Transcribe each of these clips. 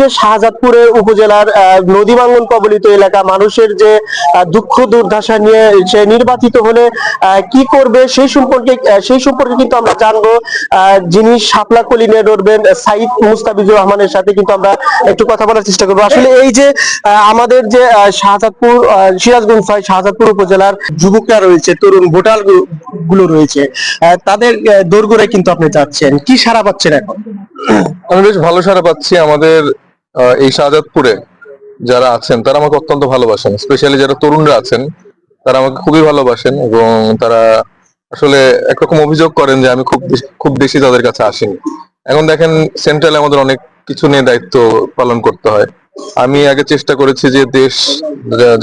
যে শাহজাদপুরের উপজেলার নদী ভাঙ্গন কবলিত এলাকা, মানুষের যে দুঃখ দুর্দশা নিয়ে সে নির্বাচিত হলে কি করবে সেই সম্পর্কে সেই সম্পর্কে কিন্তু আমরা জানব। যিনি শাপলা কলি নিয়ে লড়বেন, সাইদ মুস্তাফিজুর রহমানের সাথে কিন্তু আমরা একটু কথা বলার চেষ্টা করব। আসলে এই যে আমাদের যে শাহজাদপুর সিরাজগঞ্জ ছয় শাহজাদপুর উপজেলার যুবকরা রয়েছে, তরুণ ভোটারগুলো রয়েছে তাদের দোরগোড়ায় কিন্তু আপনি যাচ্ছেন। কি সারা পাচ্ছেন এখন? আমি বেশ ভালো সারা পাচ্ছি। আমাদের এই শাহজাদপুরে যারা আছেন, তারা আমাকে অত্যন্ত ভালোবাসেন। স্পেশালি যারা তরুণরা আছেন, তারা আমাকে খুবই ভালোবাসেন এবং তারা আসলে একরকম অভিযোগ করেন যে আমি খুব খুব বেশি তাদের কাছে আসিনি। এখন দেখেন সেন্ট্রালে আমাদের অনেক কিছু নিয়ে দায়িত্ব পালন করতে হয়। আমি আগে চেষ্টা করেছি যে দেশ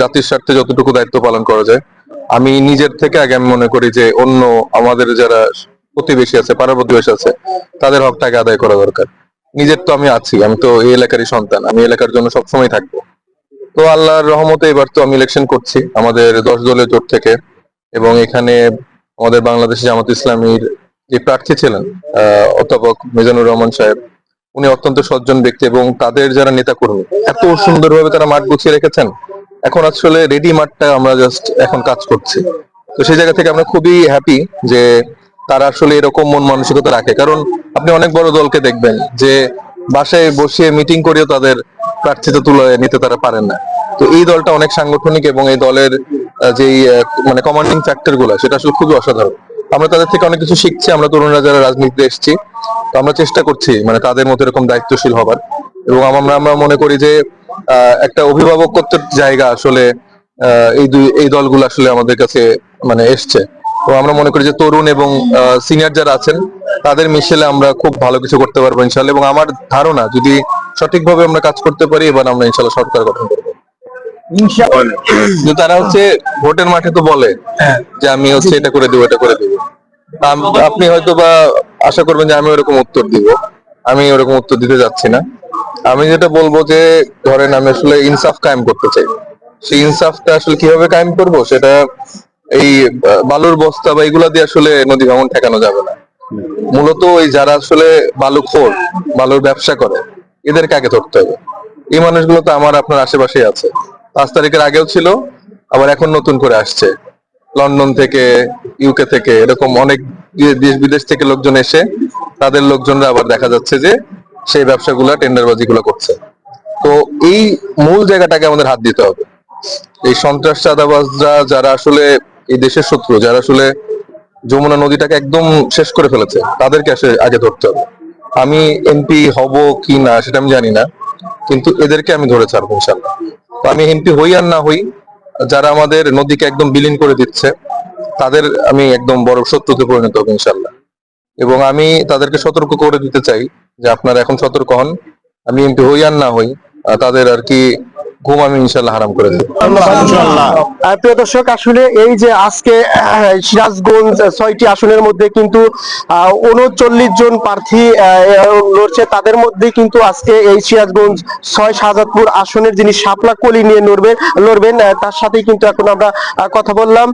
জাতির স্বার্থে যতটুকু দায়িত্ব পালন করা যায়, আমি নিজের থেকে আগে আমি মনে করি যে অন্য আমাদের যারা প্রতিবেশী আছে পাড়া প্রতিবেশী আছে, তাদের হকটাকে আদায় করা দরকার। নিজের তো আমি আছি আমি তো এই এলাকারই সন্তান আমি এলাকার জন্য সবসময় থাকব। তো আল্লাহর রহমতে এবার তো আমি ইলেকশন করছি আমাদের দশ দলের জোট থেকে। এবং এখানে আমাদের বাংলাদেশ জামাত ইসলামীর যে প্রার্থী ছিলেন আহ, অধ্যাপক মিজানুর রহমান সাহেব উনি অত্যন্ত সজ্জন ব্যক্তি এবং তাদের যারা নেতা কর্মী এত সুন্দরভাবে তারা মাঠ গুছিয়ে রেখেছেন। এখন আসলে রেডি মাঠটা আমরা জাস্ট এখন কাজ করছি। তো সেই জায়গা থেকে আমরা খুবই হ্যাপি যে তারা আসলে এরকম মন মানসিকতা রাখে। কারণ আপনি অনেক বড় দলকে দেখবেন যে বাসায় বসিয়ে মিটিং করেও তাদের প্রার্থীতা তুলে নিতে তারা পারেন না। তো এই দলটা অনেক সাংগঠনিক এবং এই দলের যেই মানে কমান্ডিং ফ্যাক্টরগুলো, সেটা আসলে খুবই অসাধারণ। আমরা তাদের থেকে অনেক কিছু শিখছি, আমরা তরুণরা যারা রাজনীতিতে এসেছি, তো আমরা চেষ্টা করছি মানে তাদের মতো এরকম দায়িত্বশীল হবার। এবং আমরা আমরা মনে করি যে একটা অভিভাবকত্বের জায়গা আসলে এই দুই, এই দলগুলো আসলে আমাদের কাছে মানে এসছে। তো আমরা মনে করি যে তরুণ এবং সিনিয়র যারা আছেন তাদের মিশেলে আমরা খুব ভালো কিছু করতে পারব ইনশাল্লাহ এবং আমার ধারণা যদি সঠিকভাবে আমরা কাজ করতে পারি এবার আমরা ইনশাল্লাহ সরকার গঠন করব। তারা হচ্ছে ভোটের মাঠে তো বলে যে আমি হচ্ছে এটা করে দিব এটা করে দিব। আপনি হয়তো বা আশা করবেন যে আমি ওরকম উত্তর দিব। আমি ওরকম উত্তর দিতে যাচ্ছি না। আমি যেটা বলব যে ধরেন আমি আসলে ইনসাফ কায়েম করতে চাই। সেই ইনসাফটা আসলে কীভাবে কায়েম করব সেটা এই বালুর বস্তা বা এগুলা দিয়ে আসলে নদী ভাঙন ঠেকানো যাবে না। মূলত ওই যারা আসলে বালু খোর, বালুর ব্যবসা করে এদের কাকে ধরতে হবে। এই মানুষগুলো তো আমার, আপনার আশেপাশেই আছে। পাঁচ তারিখের আগেও ছিল, আবার এখন নতুন করে আসছে। লন্ডন থেকে ইউকে থেকে, এরকম অনেক দেশ বিদেশ থেকে লোকজন এসে, তাদের লোকজনরা আবার দেখা যাচ্ছে যে, সেই ব্যবসাগুলো টেন্ডারবাজি গুলো করছে। তো এই মূল জায়গাটাকে আমাদের হাত দিতে হবে। এই সন্ত্রাস চাঁদাবাজরা যারা আসলে এই দেশের শত্রু যারা আসলে যমুনা নদীটাকে একদম শেষ করে ফেলেছে, তাদেরকে আসলে আগে ধরতে হবে। আমি এমপি হব কি না সেটা আমি জানি না, কিন্তু এদেরকে আমি ধরে ছাড়বো ইনশাল্লাহ তো আমি এমপি হই আর না হই, যারা আমাদের নদীকে একদম বিলীন করে দিচ্ছে, তাদের আমি একদম বড় শত্রুতে পরিণত হব ইনশাল্লাহ এবং আমি তাদেরকে সতর্ক করে দিতে চাই যে আপনারা এখন সতর্ক হন, আমি এমপি হই আর না হই তাদের আর কি ঘুম আমি ইনশাল্লাহ হারাম করে দেবো। প্রিয় দর্শক আসলে এই যে আজকে সিরাজগঞ্জ ছয়টি আসনের মধ্যে কিন্তু উনচল্লিশ জন প্রার্থী আহ, লড়ছে তাদের মধ্যে কিন্তু আজকে এই সিরাজগঞ্জ ছয় শাহজাদপুর আসনের যিনি শাপলা কলি নিয়ে লড়বেন লড়বেন তার সাথেই কিন্তু এখন আমরা আহ, কথা বললাম।